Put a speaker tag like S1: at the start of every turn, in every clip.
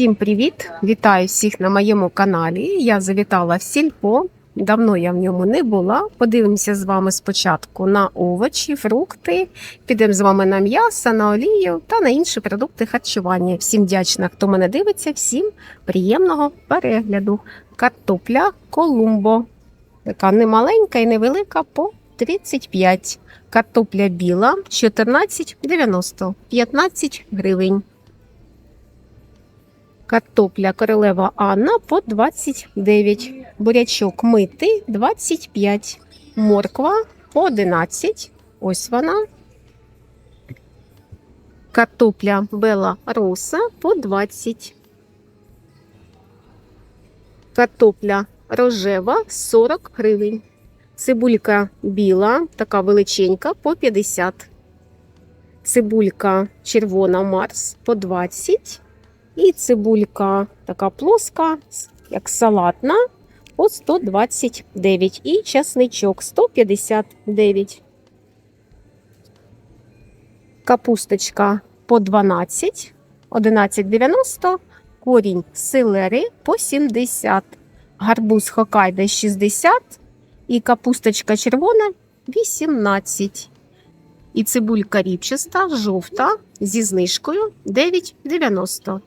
S1: Всім привіт! Вітаю всіх на моєму каналі. Я завітала в сільпо. Давно я в ньому не була. Подивимося з вами спочатку на овочі, фрукти. Підемо з вами на м'ясо, на олію та на інші продукти харчування. Всім вдячна, хто мене дивиться, всім приємного перегляду. Картопля Колумбо. Така немаленька і невелика по 35. Картопля біла 14,90, 15 гривень. Картопля королева Анна по 29. Бурячок митий 25. Морква по 11. Ось вона. Картопля Бела Роса по 20. Картопля рожева 40 гривень. Цибулька біла, така величенька, по 50. Цибулька червона Марс по 20. І цибулька така плоска, як салатна, по 129. І часничок 159. Капусточка по 12, 11,90. Корінь селери по 70. Гарбуз Хокайда 60. І капусточка червона 18. І цибулька ріпчаста, жовта зі знижкою 9,90.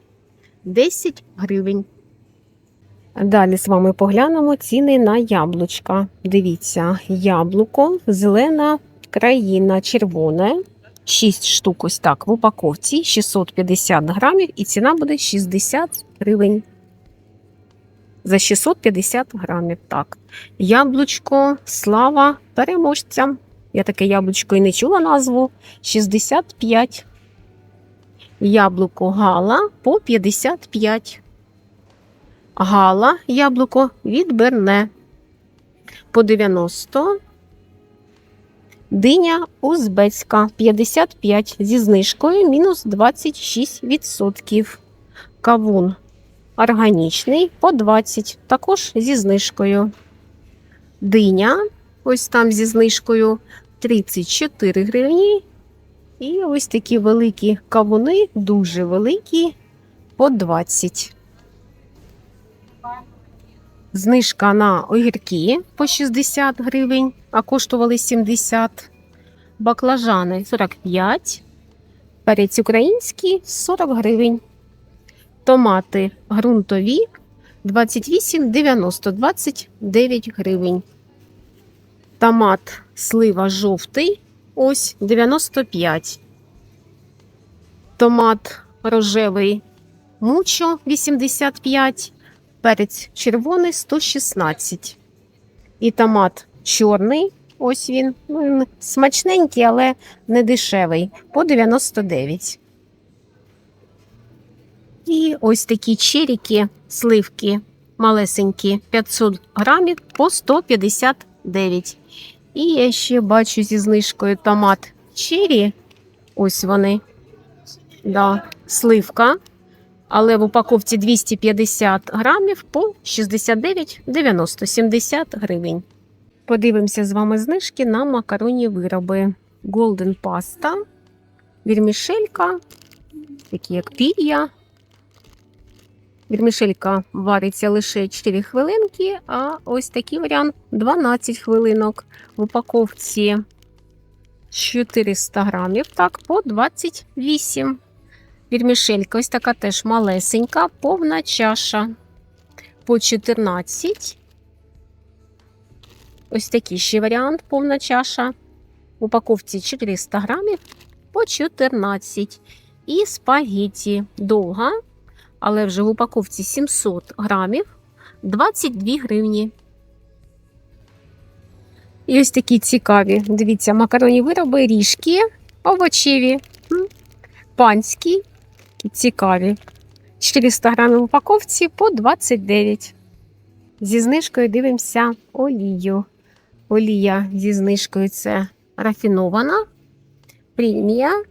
S1: 10 гривень. Далі з вами поглянемо ціни на яблучка. Дивіться, яблуко, зелена країна, червоне. 6 штук ось так в упаковці, 650 грамів, і ціна буде 60 гривень. За 650 грамів. Так. Яблучко, слава переможцям. Я таке яблучко і не чула назву. 65. Яблуко гала по 55. Гала яблуко відберне по 90. Диня узбецька 55 зі знижкою мінус 26%. Кавун органічний по 20, також зі знижкою. Диня, ось там зі знижкою 34 гривні. І ось такі великі кавуни, дуже великі, по 20. Знижка на огірки по 60 гривень, а коштували 70. Баклажани 45. Перець український 40 гривень. Томати ґрунтові 28,90 29 гривень. Томат слива жовтий ось 95. Томат рожевий мучо 85. Перець червоний 116. І томат чорний. Ось він. Він смачненький, але не дешевий. По 99. І ось такі черіки, сливки малесенькі 500 грамів по 159. І я ще бачу зі знижкою томат чері. Ось вони. Да, Сливка. Але в упаковці 250 грамів по 69,90 70 гривень. Подивимося з вами знижки на макаронні вироби. Golden паста, вірмішелька, такі як пір'я. Вірмішелька вариться лише 4 хвилинки, а ось такий варіант 12 хвилинок. В упаковці 400 грамів, так, по 28. Вірмішелька ось така теж малесенька, повна чаша по 14. Ось такий ще варіант повна чаша. В упаковці 400 грамів по 14. І спагетті довга але вже в упаковці 700 грамів 22 гривні. І ось такі цікаві, дивіться, макаронні вироби, ріжки, овочеві, панські, цікаві. 400 грамів в упаковці по 29. Зі знижкою дивимося олію. Олія зі знижкою це рафінована, премія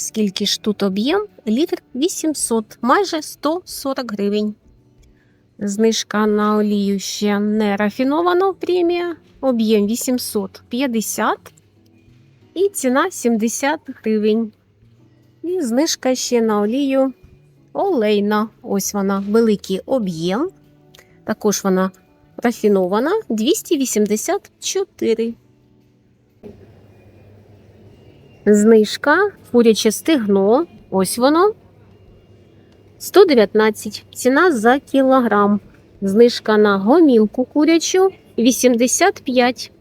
S1: Скільки ж тут об'єм? Літр 800, майже 140 гривень. Знижка на олію ще не рафінована премія. Об'єм 850 і ціна 70 гривень. І знижка ще на олію олейна. Ось вона, великий об'єм. Також вона рафінована 284. Знижка, куряче стегно. Ось воно. 119. Ціна за кілограм. Знижка на гомілку курячу 85.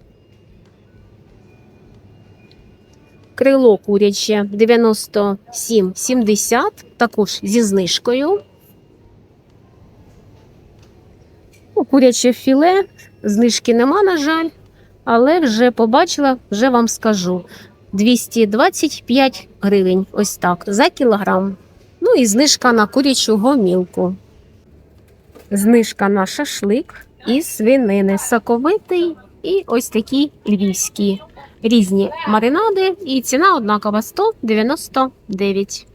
S1: Крило куряче 97,70, також зі знижкою. Ну, Куряче філе, знижки нема, на жаль, але вже побачила, вже вам скажу. 225 гривень, ось так, за кілограм. Ну і знижка на курячу гомілку. Знижка на шашлик із свинини соковитий і ось такі львівські. Різні маринади і ціна однакова 199.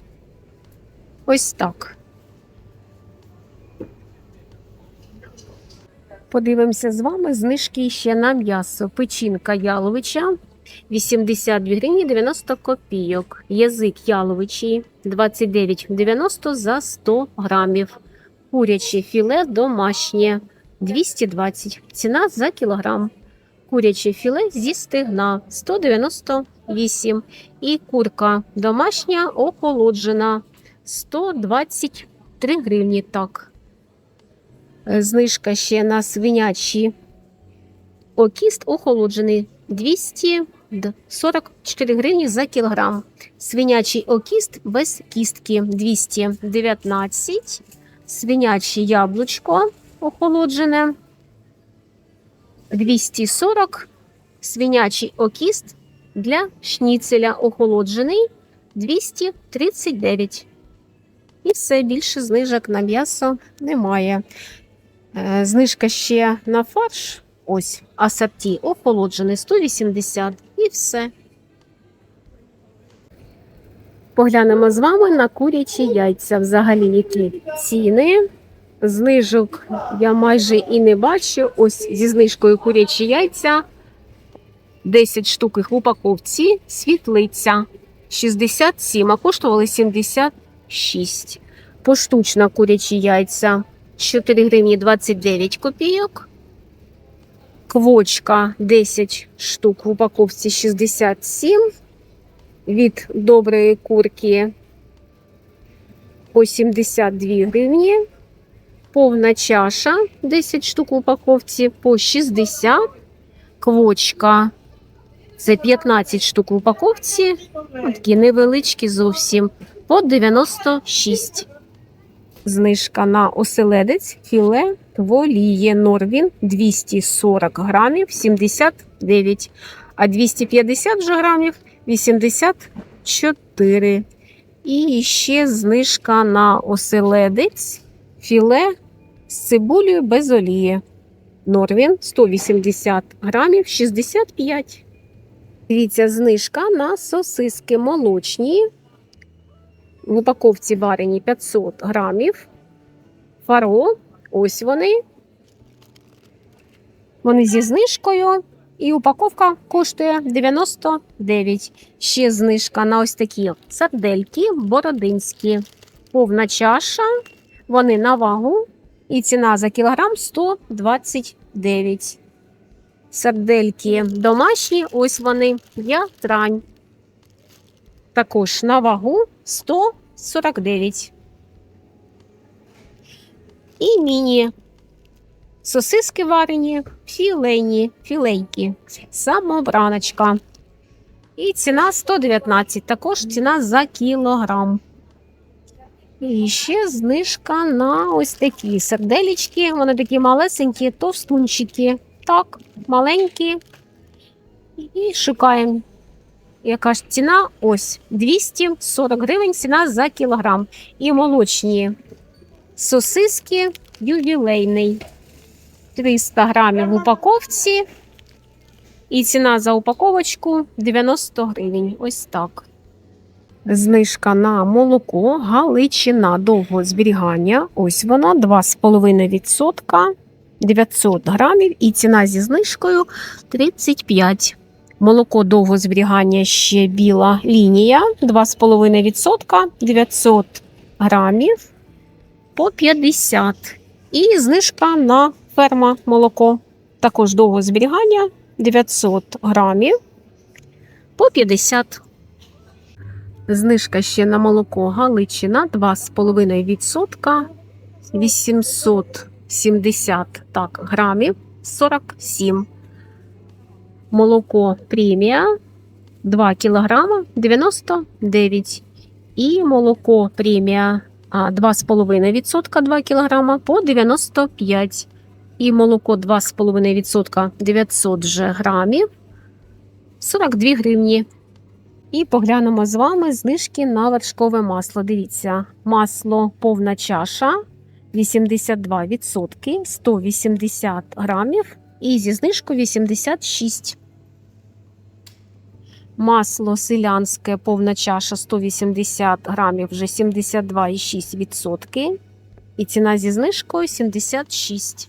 S1: Ось так. Подивимося з вами знижки ще на м'ясо. Печінка яловича 82 гривні 90 копійок. Язик яловичий 29,90 за 100 грамів. Куряче філе домашнє 220. Ціна за кілограм. Куряче філе зі стегна 198. І курка домашня охолоджена 123 гривні. Так. Знижка ще на свинячі окіст охолоджений 244 гривні за кілограм. Свинячий окіст без кістки 219. Свиняче яблучко охолоджене 240. Свинячий окіст для шніцеля охолоджений 239. І все більше знижок на м'ясо немає. Е, Знижка ще на фарш. Ось асорті охолоджений 180 і все. Поглянемо з вами на курячі яйця. Взагалі, які ціни. Знижок я майже і не бачу. Ось зі знижкою курячі яйця. 10 штук їх в упаковці. Світлиця 67, а коштували 76. Поштучно курячі яйця 4 гривні 29 копійок. Квочка 10 штук в упаковці 67. Від доброї курки по 72 гривні. Повна чаша 10 штук в упаковці по 60. Квочка це 15 штук в упаковці. Такі невеличкі зовсім по 96. Знижка на оселедець філе воліє Норвін 240 грамів 79, а 250 же грамів 84. І ще знижка на оселедець філе з цибулею без олії. Норвін 180 грамів 65. Дивіться, знижка на сосиски молочні. В упаковці варені 500 грамів. Фаро. Ось вони. Вони зі знижкою. І упаковка коштує 99. Ще знижка на ось такі сардельки бородинські. Повна чаша. Вони на вагу. І ціна за кілограм 129. Сардельки домашні, ось вони, ятрань. Також на вагу 149. І міні. Сосиски варені, філейні, філейки, самобраночка. І ціна 119, також ціна за кілограм. І ще знижка на ось такі серделічки. Вони такі малесенькі, товстунчики. Так, маленькі. І шукаємо. Яка ж ціна? Ось 240 гривень ціна за кілограм. І молочні сосиски ювілейний. 300 грамів в упаковці. І ціна за упаковочку 90 гривень. Ось так. Знижка на молоко, галичина довго зберігання. Ось воно 2,5%, 900 грамів. І ціна зі знижкою 35. Молоко довго зберігання ще біла лінія 2,5%, 900 грамів. По 50. І знижка на ферма молоко. Також довго зберігання 900 грамів по 50. Знижка ще на молоко Галичина 2,5%. 870 так, грамів 47. Молоко премія 2 кілограма 99. І молоко премія а, 2,5% 2 кілограма по 95. І молоко 2,5% 900 же грамів 42 гривні. І поглянемо з вами знижки на вершкове масло. Дивіться, масло повна чаша 82%, 180 грамів і зі знижкою 86. Масло селянське повна чаша 180 грамів вже 72,6%. І ціна зі знижкою 76.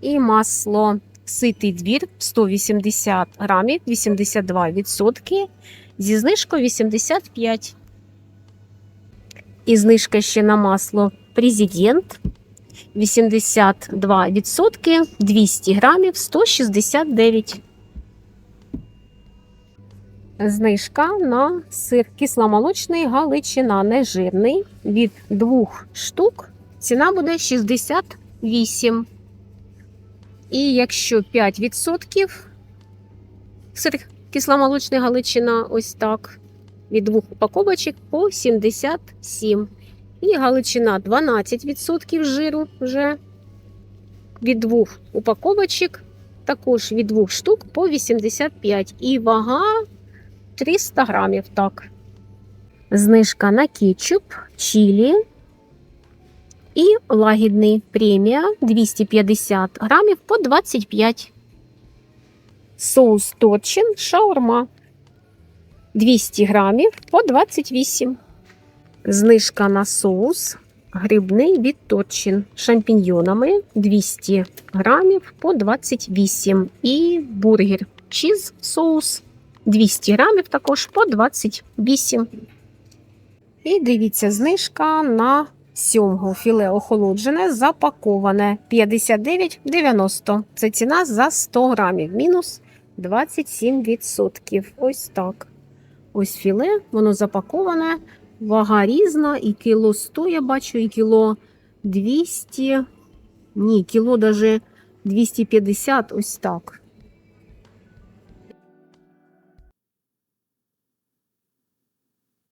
S1: І масло ситий двір 180 грамів 82%. Зі знижкою 85. І знижка ще на масло Президент 82%, 200 грамів 169. Знижка на сир кисломолочний Галичина нежирний від двох штук. Ціна буде 68. І якщо 5% сир кисломолочний Галичина ось так. Від двох упаковочок по 77. І Галичина 12% жиру вже від двох упаковочок, також від двох штук по 85. І вага 300 грамів. Так. Знижка на кетчуп, чилі і лагідний премія 250 грамів по 25. Соус точин шаурма 200 грамів по 28. Знижка на соус грибний від точин шампіньйонами 200 грамів по 28. І бургер чіз соус 200 грамів також по 28. І дивіться, знижка на сьомгу філе охолоджене, запаковане 59,90. Це ціна за 100 грамів, мінус 27%. Ось так. Ось філе, воно запаковане, вага різна, і кіло 100, я бачу, і кіло 200, ні, кіло даже 250, ось так.